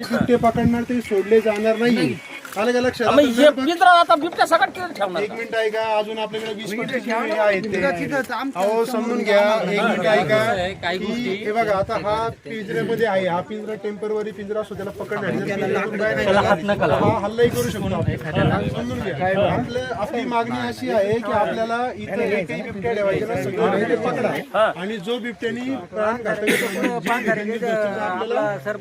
बिबटे पकडणार ते सोडले जाणार नाही. आलं का लक्षात? मग आता हे जर बघ- पिंजरा आता बिबट्या सगळ्यात तिथे ठेवणार. एक मिनिट ऐका अजून आपल्याकडे वीस पंचवीस आहेत. ते. अहो समजून घ्या. एक मिनिट ऐका की हे बघा आता हा पिंजऱ्यामध्ये आहे. हा पिंजरा टेंपररी पिंजरा असतो त्याला पकडण्यासाठी हा हल्लाही करू शकतो आपण. समजून घ्या. आपलं आपली मागणी अशी आहे की आपल्याला इथं एकही बिबट्या ठेवायचे सगळे पकडा. आणि जो बिबट्यानी प्राण घातक आपल्याला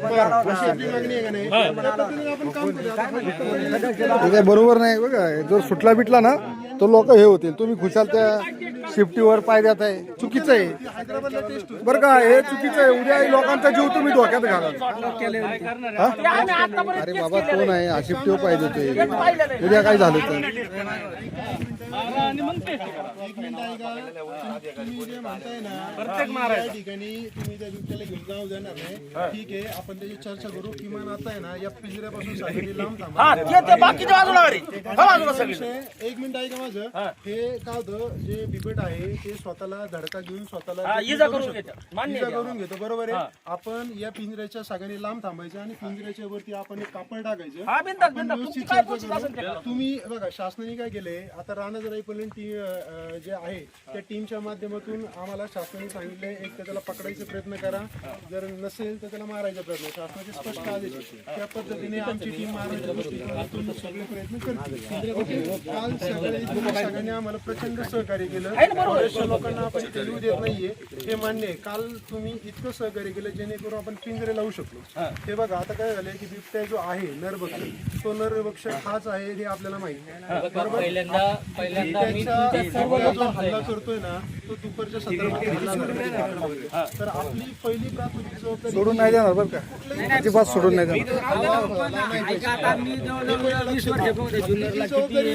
बरं, अशी आपली मागणी आहे का नाही? त्या पद्धतीने आपण काम आता बिबट्या ते काय बरोबर नाही बघा जर सुटला बिटला ना तो लोक हे होतील. तुम्ही खुशाल त्या शिफ्टीवर पाय देत आहे. चुकीचं आहे. बरं का हे चुकीचं आहे. उद्या लोकांचा जीव तुम्ही धोक्यात घाला हा? अरे बाबा तो नाही हा शिफ्टीवर पाय देतोय. उद्या काय झालं तर? जे ना या ठिकाणी तुम्ही त्या बिबट्याला घेऊन जाऊ देणार नाही ठीक आहे. आपण त्याची चर्चा करू. किमान आता आहे ना या पिंजऱ्यापासून लांब थांबा. हा ते ते बाकीच्या बाजूला गाडी हा बाजूला सगळी विषय- एक मिनिट ऐका माझं हे काय होतं जे बिबट आहे ते स्वतःला धडका घेऊन स्वतःला हा, इजा करून शकतो. घेतो. मान्य इजा आहे. करून घेतो बरोबर आहे आपण या पिंजऱ्याच्या सागरी लांब थांबायचं आणि पिंजऱ्याच्या वरती आपण एक कापड टाकायचं हा बिंदास आपण बिंदास व्यवस्थित तुमची काय चर्चा पोचत असेल ते करू. करा. तुम्ही बघा शासनाने काय केलंय आता राणा जराईपर्यंत टीम जे आहे त्या टीमच्या माध्यमातून आम्हाला शासनाने सांगितलंय एक तर त्याला पकडायचा प्रयत्न करा जर नसेल तर त्याला मारायचा प्रयत्न शासनाचे स्पष्ट आदेश. त्या पद्धतीने आमची टीम मारायच्या दृष्टिकोनातून सगळे प्रयत्न? काल सगळे सगळ्यांनी आम्हाला प्रचंड सहकार्य केलं. बऱ्याचशा लोकांना आपण इथे येऊ देत नाहीये. हे मान्य आहे. काल तुम्ही इतकं सहकार्य केलं जेणेकरून आपण पिंजरे लावू शकलो. हे. बघा आता काय झालंय की बिबट्या जो आहे नरभक्षक तो नरभक्षक हाच आहे हे आपल्याला माहिती आहे. बरोबर? बिबट्याचा जो हल्ला करतोय ना तो दुपारच्या संदर्भात हल्ला करतोय. तर आपली पहिली प्राथमिक जबाबदारी सोडून नाही देणार बरं का? अजिबात सोडून नाही देणार.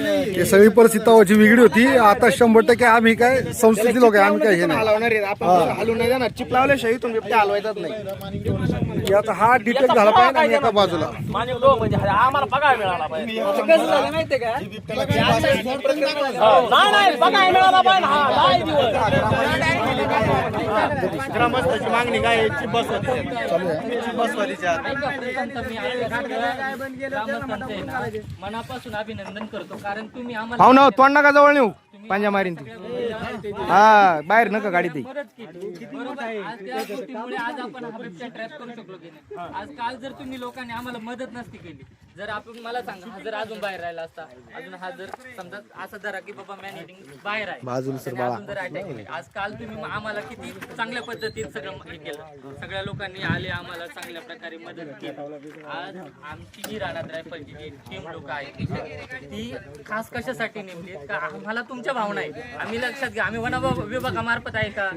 नाही हे सगळी परिस्थिती तेव्हाची वेगळी होती. आता शंभर टक्के आम्ही काय संस्कृती लोक आहे आम्ही काय हे नाही. हलवून नाही जाणार चिप लावल्याशिवाय इथून बिबट्या हलवायचाच नाही. आता हा डिटेक्ट झाला पाहिजे आणि एका बाजूला. म्हणजे आम्हाला पगार मिळाला पाहिजे. माहितीये का? ग्रामस्थाची मागणी काय चिप बसवायची मनापासून अभिनंदन करतो कारण तुम्ही आम्हाला तोंड नका जवळ नेऊ. पांजा मारीन ती. हा बाहेर नका गाडी ती आज आपण हा बिबट्या ट्रॅप करू शकलो की नाही आज काल जर तुम्ही लोकांनी आम्हाला मदत नसती केली जर आपण मला सांगा हा जर अजून बाहेर राहिला असता अजून हा जर समजा असं धरा की बाबा मॅन हिटिंग बाहेर आहे आणि अजून जर अटॅक केले आज काल तुम्ही मग आम्हाला किती चांगल्या पद्धतीत सगळं हे केलं सगळ्या लोकांनी आले आम्हाला चांगल्या प्रकारे मदत केली आज आमची जी राहणार रायफलची जी टीम लोक आहेत ती खास कशासाठी नेमली का आम्हाला तुमच्या भावना आहेत. आम्ही लक्षात घ्या. आम्ही वन विभागामार्फत आहे का?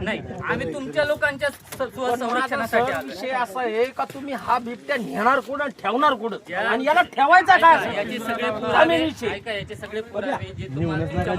नाही. आम्ही तुमच्या लोकांच्या स- स्वसंरक्षणासाठी आलो. विषय असा आहे का तुम्ही हा बिबट्या नेणार कुठं ठेवणार कुठं? आणि याला ठेवायचा काय? याचे सगळे पुरावे. ऐका याचे सगळे पुरावे जे तुम्हाला